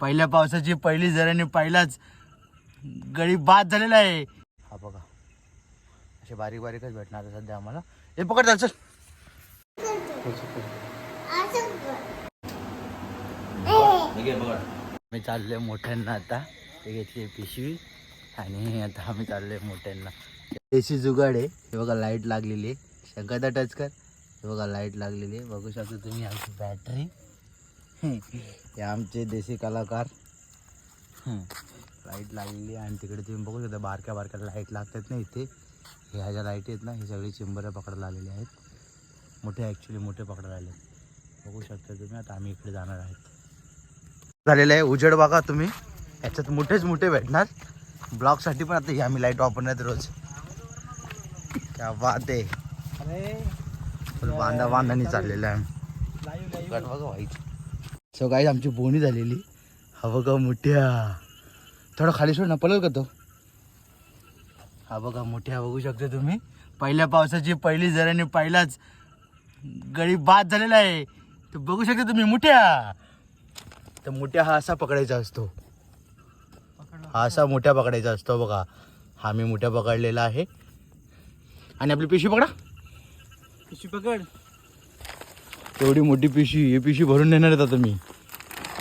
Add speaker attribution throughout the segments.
Speaker 1: पहिल्या पावसाची पहिली जराने पहिलाच गळी बाद झालेला आहे. हा बघा. असे बारीक बारीकच भेटणार सध्या आम्हाला. हे पकड चाल चल. मी चाललोय मोठ्यांना आता. ते घेतली पिशवी. आणि आता आम्ही चाललोय मोठ्यांना. एसी जुगाड आहे. हे बघा लाइट लागलेली आहे. शंकाचा टच कर. हे बघा लाइट लागलेली आहे. बघू शकता तुम्ही आमची बॅटरी हे आमचे देशी कलाकार. लाइट लागलेली आहे आणि तिकडे तुम्ही बघू शकता बारक्या बारक्या लाइट लागतात ना इथे. हे ह्या ज्या लाइट आहेत ना हे सगळे चिंबऱ्या पकडायला आलेले आहेत. मोठे ॲक्च्युली मोठे पकडायला आले बघू शकता तुम्ही आता आम्ही इकडे जाणार आहेत. झालेलं आहे उजेड बघा तुम्ही. याच्यात मोठेच मोठे भेटणार. ब्लॉकसाठी पण आता हे आम्ही लाइट वापरण्यात रोज. क्या बात आहे. बांधा बांधानी चाललेलं आहे. बघा वाईट. सो गाईज आमची बोणी झालेली. हा बघा मोठ्या. थोडं खाली सोड ना पलल का तो हा बघा मोठ्या बघू शकता तुम्ही. पहिल्या पावसाची पहिली जराने पहिलाच गळी बाद झालेला आहे. तर बघू शकता तुम्ही मोठ्या. तर मोठ्या हा असा पकडायचा असतो. हा असा मोठ्या पकडायचा असतो बघा. हा मी मोठ्या पकडलेला आहे. आणि आपली पिशवी पकडा.
Speaker 2: पिशवी पकड.
Speaker 1: एवढी मोठी पिशवी ही पिशवी भरून नेणार आहेत आता मी.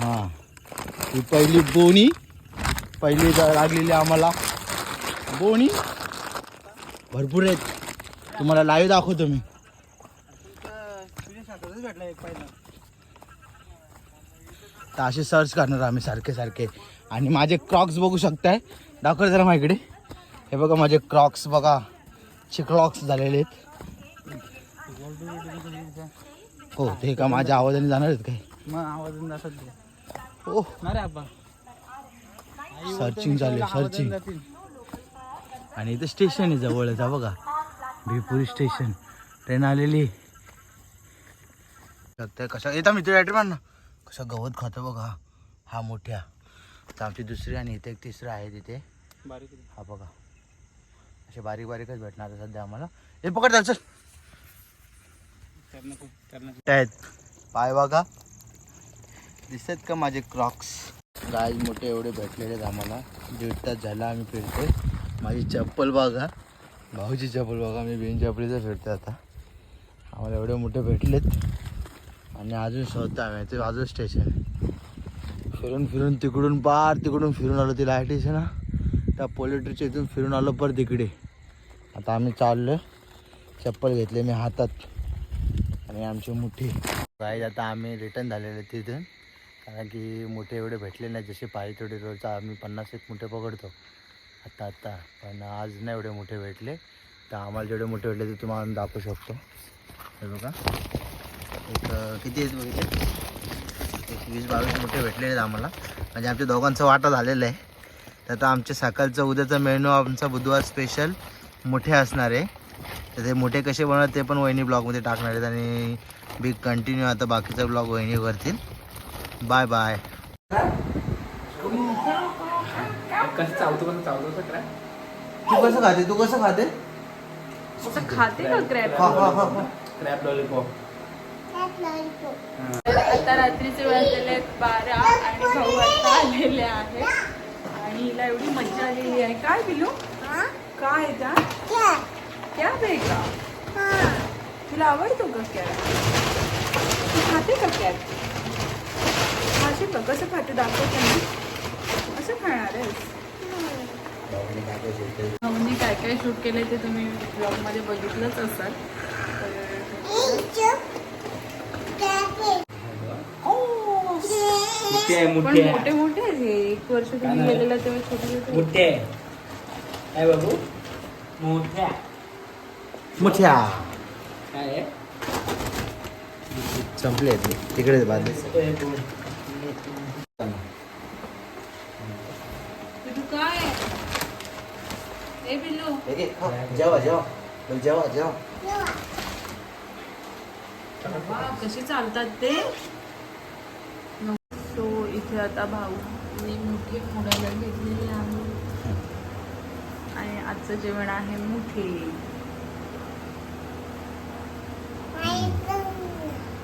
Speaker 1: हां. ही पहिली बोणी पहिली लागलेली आम्हाला. बोणी भरपूर आहेत. तुम्हाला लाईव्ह दाखवतो मी. तर असे सर्च करणार आम्ही सारखे सारखे. आणि माझे क्रॉक्स बघू शकताय. दाखव जरा माझ्याकडे. हे बघा माझे क्रॉक्स बघा. चिक्रॉक्स झालेले आहेत. हो ते का माझ्या आवाजाने जाणार आहेत काय?
Speaker 2: मग आवाज असत
Speaker 1: हो
Speaker 2: ना रे आबा
Speaker 1: सर्चिंग चालू आहे सर्चिंग आणि इथे स्टेशन आहे जवळच बघा. भिपुरी स्टेशन ट्रेन आलेली. कशा येता मित्र बॅटरी ना. कसा गवत खातो बघा. हा मोठ्या. तर आमची दुसरी आणि इथे एक तिसरं आहे तिथे.
Speaker 2: बारीक
Speaker 1: हा बघा. असे बारीक बारीकच भेटणार सध्या आम्हाला. हे पकड चाल चल
Speaker 2: कर नको कर नको
Speaker 1: ते आहेत. पाय बघा दिसत का माझे क्रॉक्स गाय मोठे एवढे भेटलेले आहेत आम्हाला. दीड तास झाला आम्ही फिरतोय. माझी चप्पल बघा भाऊची चप्पल बघा मी बिन चपलीचं फिरतोय आता. आम्हाला एवढे मोठे भेटलेत. आणि अजून स्वतः आम्ही ते अजून स्टेशन फिरून फिरून तिकडून पार तिकडून फिरून आलो. ती आहे ना. त्या पोलिट्रीच्या इथून फिरून आलो पर तिकडे आता आम्ही चाललो चप्पल घेतले मी हातात. आणि आमची मोठी. काय आता आम्ही रिटर्न झालेले तिथून. कारण की मोठे एवढे भेटले नाही जसे पाहिजे तेवढे रोज आम्ही पन्नास एक मोठे पकडतो. आत्ता आत्ता पण आज नाही एवढे मोठे भेटले. तर आम्हाला जेवढे मोठे भेटले ते तुम्हाला आम्ही दाखवू शकतो. हे बघा. एक किती आहेत बघितले? एक वीस बावीस मोठे भेटलेले आहेत आम्हाला. म्हणजे आमच्या दोघांचं वाटा झालेलं आहे. तर आता आमच्या सकाळचं उद्याचा मेनू आमचा बुधवार स्पेशल मोठे असणार आहे. तर ते मोठे कसे बनवतात ते पण वहिनी ब्लॉगमध्ये टाकणार आहेत आणि बिग कंटिन्यू आता बाकीचा ब्लॉग वहिनी करतील. बाय बाय तू कसं खाते? तू कसं खाते?
Speaker 3: असं खाते का क्रॅप
Speaker 1: हा हा हा
Speaker 2: क्रॅप लॉलीपॉप
Speaker 3: आता रात्रीचे वाजलेले आहेत बारा आणि भाऊ आता आलेले आहेत. आणि हिला एवढी मजा आलेली आहे. काय पिलू? काय का क्या बेटा तुला आवडतो का कॅट तू खाते का कॅट खाशील का कसं खाते दाखवते ना असं खाणार आहेस भाऊनी काय काय शूट केलंय ते तुम्ही ब्लॉगमध्ये बघितलंच असाल.
Speaker 2: मुठे आहे
Speaker 3: पण
Speaker 2: मुठे आहे
Speaker 3: मोठे मोठे आहेत हे. एक वर्ष तुम्ही. गेलेला तेव्हा छोटे छोटे.
Speaker 2: मुठे आहे बाबू मोठ्या
Speaker 1: मुठ्या.
Speaker 2: काय आहे?
Speaker 1: संपले तिकडे बाजू
Speaker 3: पिल्लू काय ए पिल्लू
Speaker 1: जेवा जेवा. जेवा जेवा.
Speaker 3: वा, कसे चालतात ते? सो इथे आता भाऊनी मुठे फोडायला घेतलेले आहे. आणि आजचं जेवण आहे मुठे.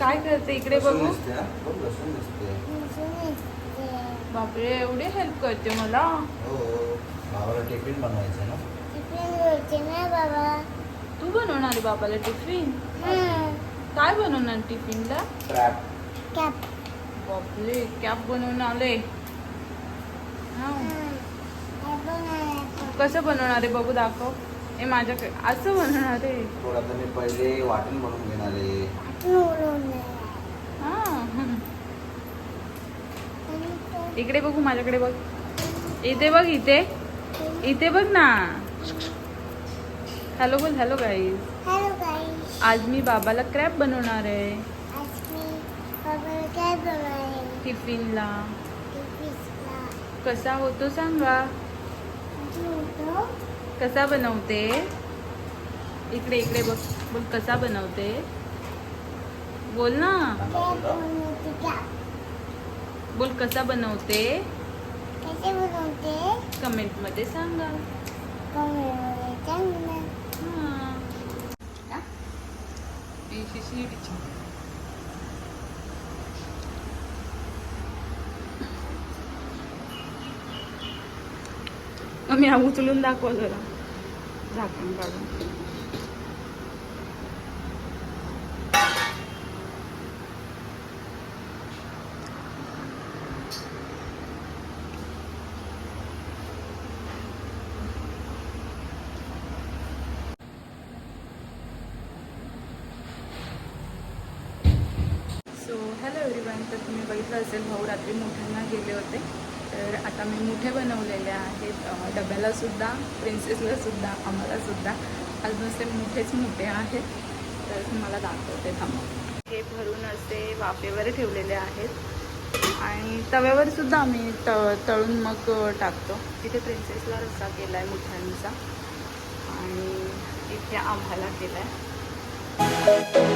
Speaker 3: काय करते? इकडे बघू.
Speaker 1: हा?
Speaker 3: बापरे एवढे हेल्प करते मला.
Speaker 1: हो भावाला टिफिन बनवायचं ना?
Speaker 3: तू बनवणार आहे बाबाला टिफिन काय बनवणार टिफिनला? बापरे कॅप बनवून आले हा. कसं बनवणार आहे बघू दाखव. हे माझ्याकडे असं बनवणार आहे.
Speaker 1: थोडा मी पहिले वाटण बनवून घेणार आहे.
Speaker 3: हा. इकडे बघू माझ्याकडे बघ. इथे बघ इथे. इथे बघ ना. हॅलो बोल हॅलो गाईज आज मी बाबाला क्रॅप बनवणार आहे. टिफिनला. कसा होतो सांगा. कसा बनवते? इकडे इकडे बघ. बोल कसा बनवते? बोल ना. बोल कसा बनवते?
Speaker 4: कसे बनवते? कमेंटमध्ये सांगा.
Speaker 3: मी उचलून दाखव जरा. झाकण काढून सो हॅलो तर तुम्ही बघितलं असेल भाऊ रात्री मोठ्यांना गेले होते. तर आता मी मोठे बनवलेले आहेत. डब्यालासुद्धा डब्याला सुद्धा प्रिन्सेसला सुद्धा आम्हाला सुद्धा. मोठेच मोठे आहेत. तर तुम्हाला दाखवते थांबा. हे भरून असे वाफेवर ठेवलेले आहेत. आणि तव्यावर सुद्धा आम्ही त तळून मग टाकतो. तिथे प्रिन्सेसला रस्सा केला आहे मोठ्यांचा. आणि इथे आम्हाला केला आहे